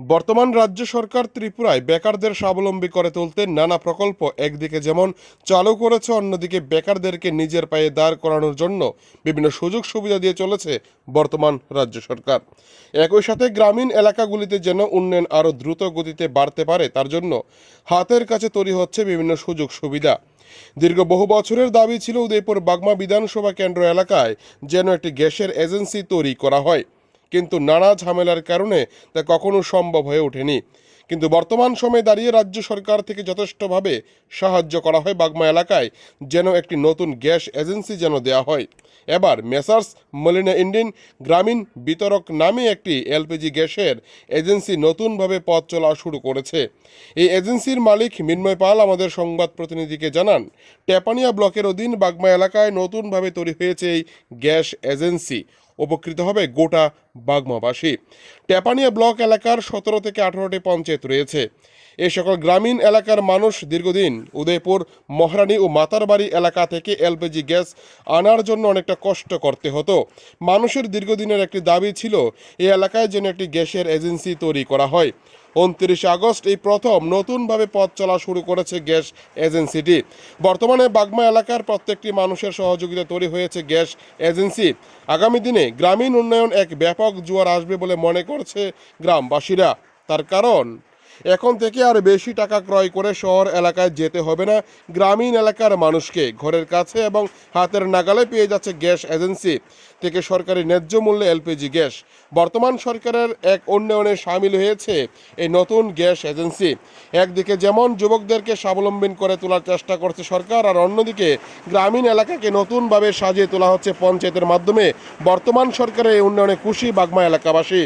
বর্তমান রাজ্য সরকার ত্রিপুরায় বেকারদের স্বাবলম্বী করে তুলতে নানা প্রকল্প, একদিকে যেমন চালু করেছে, অন্যদিকে বেকারদেরকে নিজের পায়ে দাঁড় করানোর জন্য বিভিন্ন সুযোগ সুবিধা দিয়ে চলেছে বর্তমান রাজ্য সরকার। একই সাথে গ্রামীণ এলাকাগুলিতে যেন উন্নয়ন আরও দ্রুত গতিতে বাড়তে পারে, তার জন্য হাতের কাছে তৈরি হচ্ছে বিভিন্ন সুযোগ সুবিধা। দীর্ঘ বহু বছরের দাবি ছিল উদয়পুর বাগমা বিধানসভা কেন্দ্র এলাকায় যেন একটি গ্যাসের এজেন্সি তৈরি করা হয়। কিন্তু নানা ঝামেলার কারণে তা কখনো সম্ভব হয়ে ওঠেনি। কিন্তু বর্তমান সময়ে দাঁড়িয়ে রাজ্য সরকার থেকে যথেষ্টভাবে সাহায্য করা হয় বাগমা এলাকায়, যেন একটি নতুন গ্যাস এজেন্সি যেন দেওয়া হয়। এবার মেসার্স মলিনা ইন্ডিন গ্রামীণ বিতরক নামে একটি এলপিজি গ্যাসের এজেন্সি নতুনভাবে পথ চলা শুরু করেছে। এই এজেন্সির মালিক মিন্ময় পাল আমাদের সংবাদ প্রতিনিধিকে জানান, টেপানিয়া ব্লকের অধীন বাগমা এলাকায় নতুনভাবে তৈরি হয়েছে এই গ্যাস এজেন্সি। উপকৃত হবে গোটা বাগমাবাসী। টেপানিয়া ব্লক এলাকার সতেরো থেকে আঠারোটি পঞ্চায়েত রয়েছে। এই সকল গ্রামীণ এলাকার মানুষ দীর্ঘদিন উদয়পুর, মহারানী ও মাতারবাড়ি এলাকা থেকে এলপিজি গ্যাস আনার জন্য অনেকটা কষ্ট করতে হতো। মানুষের দীর্ঘদিনের একটি দাবি ছিল এই এলাকায় যেন একটি গ্যাসের এজেন্সি তৈরি করা হয়। উনত্রিশে আগস্ট এই প্রথম নতুনভাবে পথ চলা শুরু করেছে গ্যাস এজেন্সিটি। বর্তমানে বাগমা এলাকার প্রত্যেকটি মানুষের সহযোগিতা তৈরি হয়েছে গ্যাস এজেন্সি। আগামী দিনে গ্রামীণ উন্নয়ন এক ব্যাপক জোয়ার আসবে বলে মনে করছে গ্রামবাসীরা। তার কারণ? এখন থেকে আর বেশি টাকা ক্রয় করে শহর এলাকায় যেতে হবে না। গ্রামীণ এলাকার মানুষকে ঘরের কাছে এবং হাতের নাগালে পেয়ে যাচ্ছে গ্যাস এজেন্সি থেকে সরকারি ন্যায্য মূল্যে এলপিজি গ্যাস। বর্তমান সরকারের এক উন্নয়নে সামিল হয়েছে এই নতুন গ্যাস এজেন্সি। একদিকে যেমন যুবকদেরকে স্বাবলম্বী করে তোলার চেষ্টা করছে সরকার, আর অন্যদিকে গ্রামীণ এলাকাকে নতুনভাবে সাজিয়ে তোলা হচ্ছে পঞ্চায়েতের মাধ্যমে। বর্তমান সরকারের এই উন্নয়নে খুশি বাগমা এলাকাবাসী।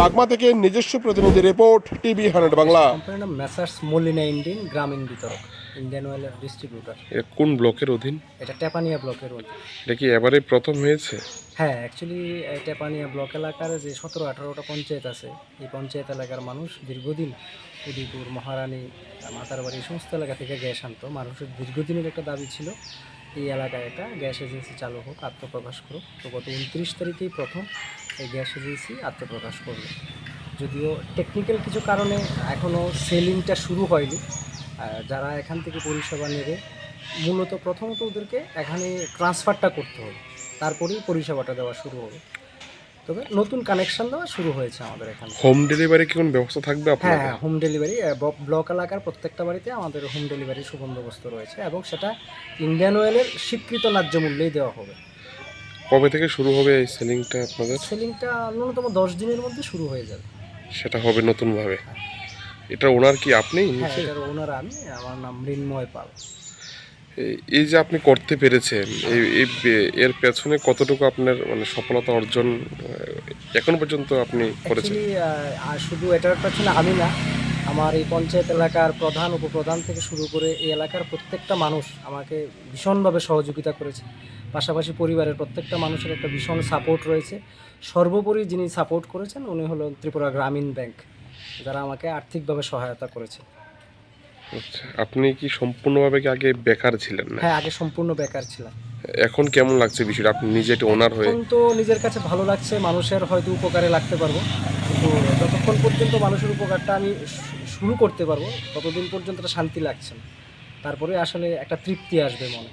বাগমা থেকে নিজস্ব প্রতিনিধি রিপোর্ট টিভি হান্ড্রেড বাংলা। কোম্পানির নাম মেসার্স মলিনা ইন্ডিয়ান গ্রামীণ বিতরক ইন্ডিয়ান অয়েলের ডিস্ট্রিবিউটর এ কোন ব্লকের অধীন? এটা টেপানিয়া ব্লকের এটা কি এবারে প্রথম হয়েছে? হ্যাঁ অ্যাকচুয়ালি টেপানিয়া ব্লক এলাকার যে সতেরো আঠারোটা পঞ্চায়েত আছে এই পঞ্চায়েত এলাকার মানুষ দীর্ঘদিন উদয়পুর মহারানী মাতারবাড়ি এই সমস্ত এলাকা থেকে গ্যাস আনতো। মানুষের দীর্ঘদিনের একটা দাবি ছিল এই এলাকায় একটা গ্যাস এজেন্সি চালু হোক আত্মপ্রকাশ করুক। তো গত উনত্রিশ তারিখেই প্রথম এই গ্যাস এজেন্সি আত্মপ্রকাশ করল। যদিও টেকনিক্যাল কিছু কারণে এখনও সেলিংটা শুরু হয়নি। যারা এখান থেকে পরিষেবা নেবে মূলত প্রথমত ওদেরকে এখানে ট্রান্সফারটা করতে হবে। তারপরেই পরিষেবাটা দেওয়া শুরু হবে। তবে নতুন কানেকশন দেওয়া শুরু হয়েছে আমাদের এখানে। হোম ডেলিভারি কি কোনো ব্যবস্থা থাকবে হ্যাঁ হ্যাঁ হোম ডেলিভারি ব্লক এলাকার প্রত্যেকটা বাড়িতে আমাদের হোম ডেলিভারির সুবন্দোবস্ত রয়েছে এবং সেটা ইন্ডিয়ান অয়েলের স্বীকৃত ন্যায্য মূল্যেই দেওয়া হবে। কবে থেকে শুরু হবে এই সেলিংটা আপনাদের? সেলিংটা ন্যূনতম দশ দিনের মধ্যে শুরু হয়ে যাবে। সেটা হবে নতুনভাবে? এটা ওনার কি আপনি হ্যাঁ এটার ওনার আমি আমার নাম মৃন্ময় পাল। এই- যে আপনি করতে পেরেছেন এই এর পেছনে কতটুকু আপনার মানে সফলতা অর্জন এখন পর্যন্ত আপনি করেছেন? আর শুধু এটার পেছনে আমি না আমার এই পঞ্চায়েত এলাকার প্রধান উপপ্রধান থেকে শুরু করে এই এলাকার প্রত্যেকটা মানুষ আমাকে ভীষণভাবে সহযোগিতা করেছে। পাশাপাশি পরিবারের প্রত্যেকটা মানুষের একটা ভীষণ সাপোর্ট রয়েছে। সর্বোপরি যিনি সাপোর্ট করেছেন উনি হলো ত্রিপুরা গ্রামীণ ব্যাংক যারা আমাকে আর্থিকভাবে সহায়তা করেছে। আচ্ছা আপনি কি সম্পূর্ণভাবে কি আগে বেকার ছিলেন? না হ্যাঁ আগে সম্পূর্ণ বেকার ছিলাম। এখন কেমন লাগছে বিষয়টা? আপনি নিজে একটা ওনার হয়ে এখন তো নিজের কাছে ভালো লাগছে মানুষের হয়তো উপকারে লাগতে পারব। কিন্তু যতক্ষণ পর্যন্ত মানুষের উপকারটা আমি শুরু করতে পারব ততদিন পর্যন্ত একটা শান্তি লাগছে না। তারপরে আসলে একটা তৃপ্তি আসবে মনে।